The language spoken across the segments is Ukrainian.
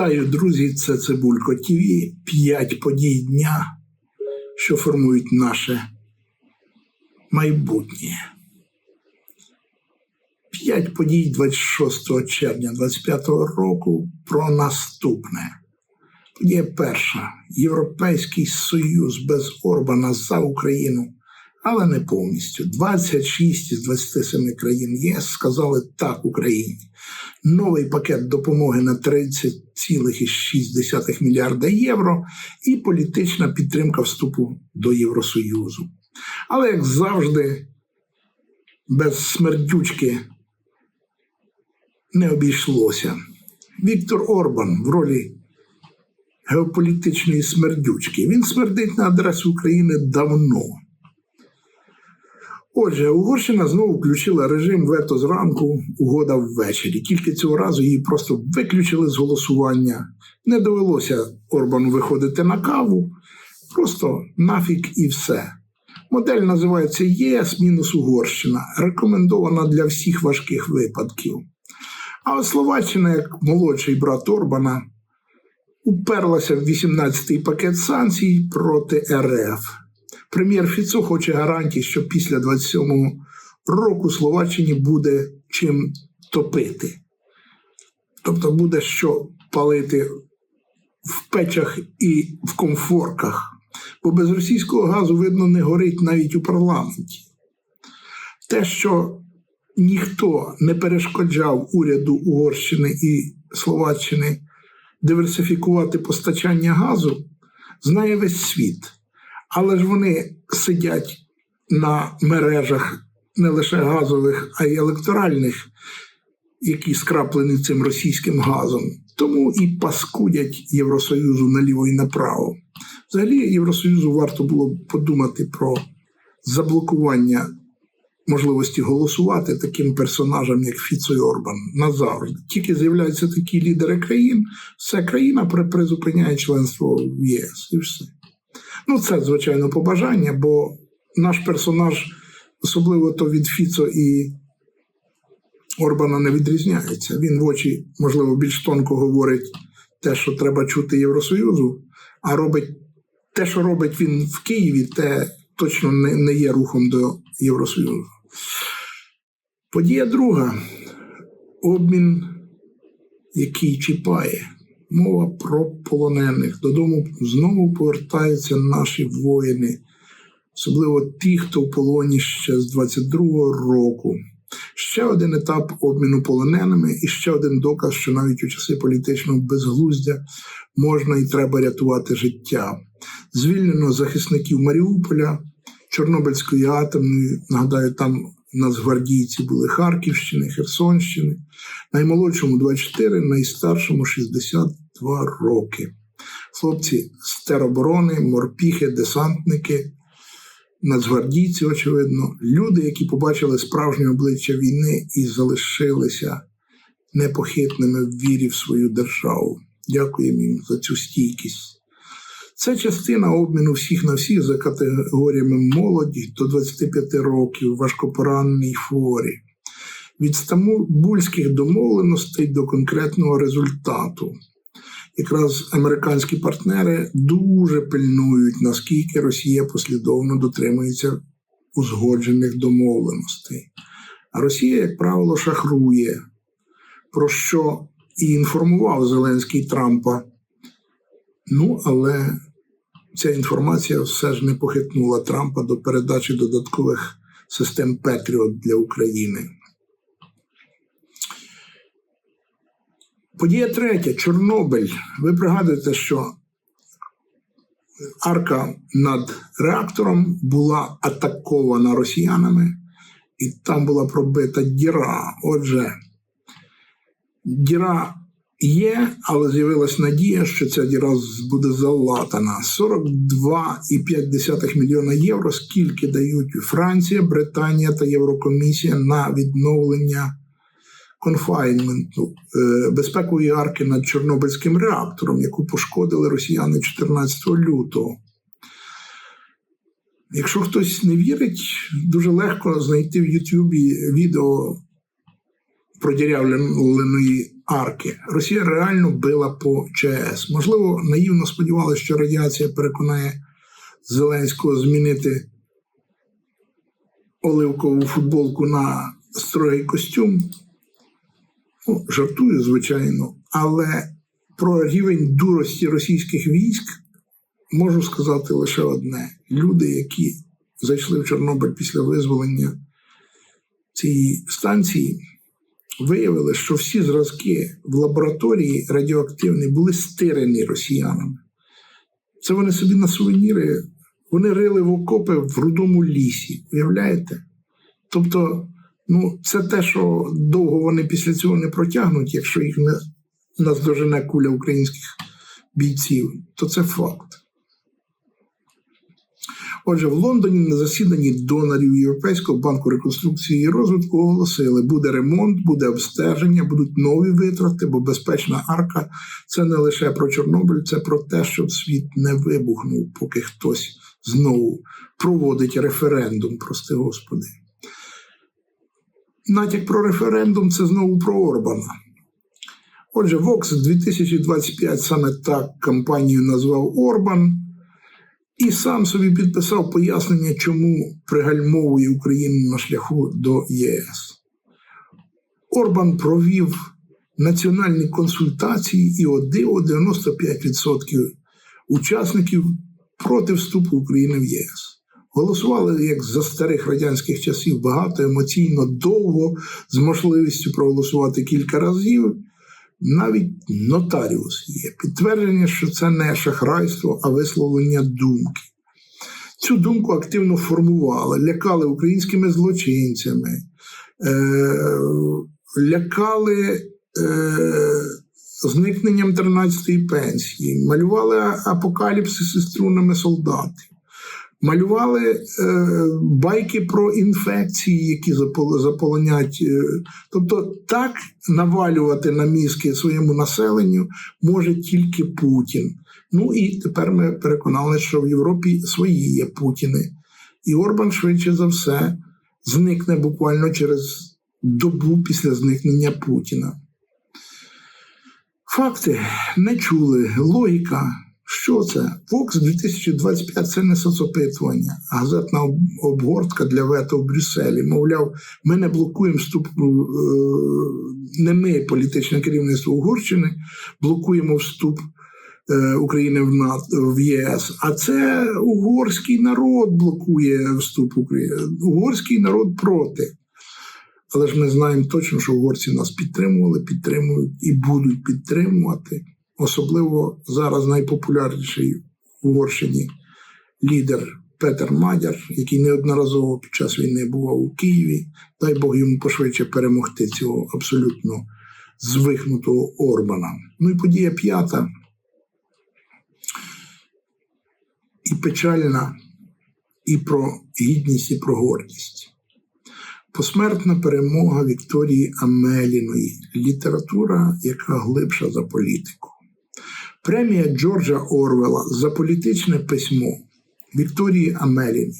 Вітаю, друзі! Це Цибулько ТВ. П'ять подій дня, що формують наше майбутнє. П'ять подій 26 червня 2025 року про наступне. Подія перша. Європейський Союз без Орбана за Україну, але не повністю. 26 із 27 країн ЄС сказали так Україні. Новий пакет допомоги на 30,6 мільярда євро і політична підтримка вступу до Євросоюзу. Але, як завжди, без смердючки не обійшлося. Віктор Орбан в ролі геополітичної смердючки. Він смердить на адресу України давно. Отже, Угорщина знову включила режим вето зранку, угода ввечері. Тільки цього разу її просто виключили з голосування. Не довелося Орбану виходити на каву, просто нафік і все. Модель називається ЄС мінус Угорщина, рекомендована для всіх важких випадків. А Словаччина, як молодший брат Орбана, уперлася в 18-й пакет санкцій проти РФ. Прем'єр Фіцо хоче гарантій, що після 27-го року Словаччині буде чим топити. Тобто буде що палити в печах і в комфорках. Бо без російського газу, видно, не горить навіть у парламенті. Те, що ніхто не перешкоджав уряду Угорщини і Словаччини диверсифікувати постачання газу, знає весь світ. Але ж вони сидять на мережах не лише газових, а й електоральних, які скраплені цим російським газом. Тому і паскудять Євросоюзу наліво і направо. Взагалі, Євросоюзу варто було подумати про заблокування можливості голосувати таким персонажам, як Фіцо і Орбан, назавжди. Тільки з'являються такі лідери країн, все країна призупиняє членство в ЄС і все. Ну, це, звичайно, побажання, бо наш персонаж, особливо то від Фіцо і Орбана, не відрізняється. Він в очі, можливо, більш тонко говорить те, що треба чути Євросоюзу, а робить те, що робить він в Києві, те точно не, не є рухом до Євросоюзу. Подія друга обмін, який чіпає. Мова про полонених. Додому знову повертаються наші воїни, особливо ті, хто в полоні ще з 22-го року. Ще один етап обміну полоненими і ще один доказ, що навіть у часи політичного безглуздя можна і треба рятувати життя. Звільнено захисників Маріуполя, Чорнобильської атомної. Нагадаю, там нацгвардійці були Харківщини, Херсонщини, наймолодшому 24, найстаршому 62 роки. Хлопці з тероборони, морпіхи, десантники, нацгвардійці, очевидно, люди, які побачили справжнє обличчя війни і залишилися непохитними в вірі в свою державу. Дякуємо їм за цю стійкість. Це частина обміну всіх на всіх за категоріями молоді до 25 років, важкопораненій хворі, від стамбульських домовленостей до конкретного результату. Якраз американські партнери дуже пильнують, наскільки Росія послідовно дотримується узгоджених домовленостей. А Росія, як правило, шахрує, про що і інформував Зеленський Трампа. Ну, але ця інформація все ж не похитнула Трампа до передачі додаткових систем Петріот для України. Подія третя Чорнобиль. Ви пригадуєте, що арка над реактором була атакована росіянами, і там була пробита діра. Отже, діра є, але з'явилась надія, що ця діра буде залатана. 42,5 мільйона євро, скільки дають Франція, Британія та Єврокомісія на відновлення конфайнменту е, безпекової арки над Чорнобильським реактором, яку пошкодили росіяни 14 лютого. Якщо хтось не вірить, дуже легко знайти в Ютубі відео продірявленої арки. Росія реально била по ЧАЕС. Можливо, наївно сподівалися, що радіація переконає Зеленського змінити оливкову футболку на строгий костюм. Ну, жартую, звичайно, але про рівень дурості російських військ можу сказати лише одне: люди, які зайшли в Чорнобиль після визволення цієї станції, виявили, що всі зразки в лабораторії радіоактивні були стирені росіянами. Це вони собі на сувеніри, вони рили в окопи в рудому лісі. Уявляєте? Тобто, ну, це те, що довго вони після цього не протягнуть, якщо їх не наздожене куля українських бійців, то це факт. Отже, в Лондоні на засіданні донорів Європейського банку реконструкції і розвитку оголосили, буде ремонт, буде обстеження, будуть нові витрати, бо безпечна арка це не лише про Чорнобиль, це про те, щоб світ не вибухнув, поки хтось знову проводить референдум, прости господи. Натяк про референдум це знову про Орбана. Отже, Vox 2025 саме так кампанію назвав Орбан і сам собі підписав пояснення, чому пригальмовує Україну на шляху до ЄС. Орбан провів національні консультації і одиво 95% учасників проти вступу України в ЄС. Голосували як за старих радянських часів багато емоційно довго, з можливістю проголосувати кілька разів. Навіть нотаріус є підтвердження, що це не шахрайство, а висловлення думки. Цю думку активно формували, лякали українськими злочинцями, е, лякали е, зникненням 13-ї пенсії, малювали апокаліпсис із струнами солдатів. Малювали е, байки про інфекції, які заполонять. Е, тобто, так навалювати на мізки своєму населенню може тільки Путін. Ну і тепер ми переконали, що в Європі свої є Путіни. І Орбан швидше за все зникне буквально через добу після зникнення Путіна. Факти не чули, логіка. Що це? Фокс 2025 це не соцопитування, а газетна обгортка для вето в Брюсселі. Мовляв, ми не блокуємо вступ, е, не ми, політичне керівництво Угорщини, блокуємо вступ е, України в НАТО в ЄС. А це угорський народ блокує вступ України. Угорський народ проти. Але ж ми знаємо точно, що угорці нас підтримували, підтримують і будуть підтримувати. Особливо зараз найпопулярніший в Угорщині лідер Петер Мадяр, який неодноразово під час війни бував у Києві. Дай Бог йому пошвидше перемогти цього абсолютно звихнутого Орбана. Ну і подія п'ята і печальна, і про гідність, і про гордість. Посмертна перемога Вікторії Амеліної література, яка глибша за політику. Премія Джорджа Орвела за політичне письмо Вікторії Амеліні.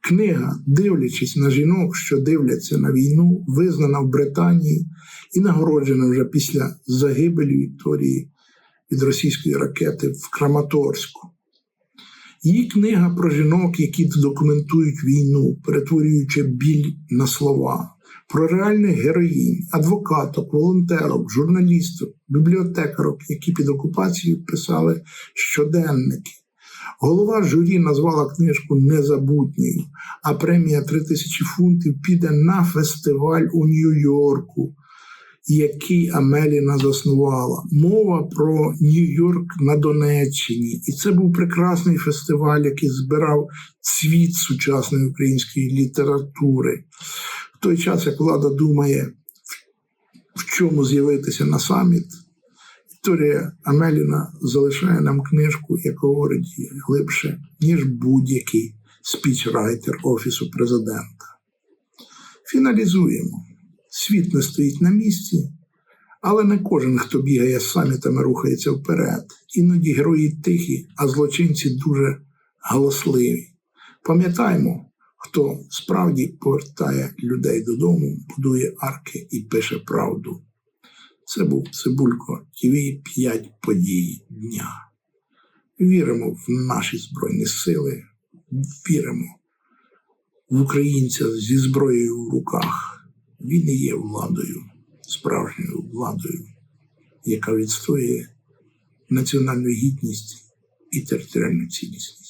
Книга, дивлячись на жінок, що дивляться на війну, визнана в Британії і нагороджена вже після загибелі Вікторії від російської ракети в Краматорську. Її книга про жінок, які документують війну, перетворюючи біль на слова, про реальних героїнь, адвокаток, волонтерок, журналістів, бібліотекарок, які під окупацією писали щоденники. Голова журі назвала книжку незабутньою, а премія 3000 фунтів піде на фестиваль у Нью-Йорку, який Амеліна заснувала. Мова про Нью-Йорк на Донеччині. І це був прекрасний фестиваль, який збирав світ сучасної української літератури той час, як влада думає, в чому з'явитися на саміт, Вікторія Амеліна залишає нам книжку, яка говорить глибше, ніж будь-який спічрайтер Офісу президента. Фіналізуємо. Світ не стоїть на місці, але не кожен, хто бігає з самітами, рухається вперед. Іноді герої тихі, а злочинці дуже галасливі. Пам'ятаємо, хто справді повертає людей додому, будує арки і пише правду. Це був Цибулько ТВ 5 подій дня. Віримо в наші Збройні Сили, віримо в українця зі зброєю в руках. Він і є владою, справжньою владою, яка відстоює національну гідність і територіальну цілісність.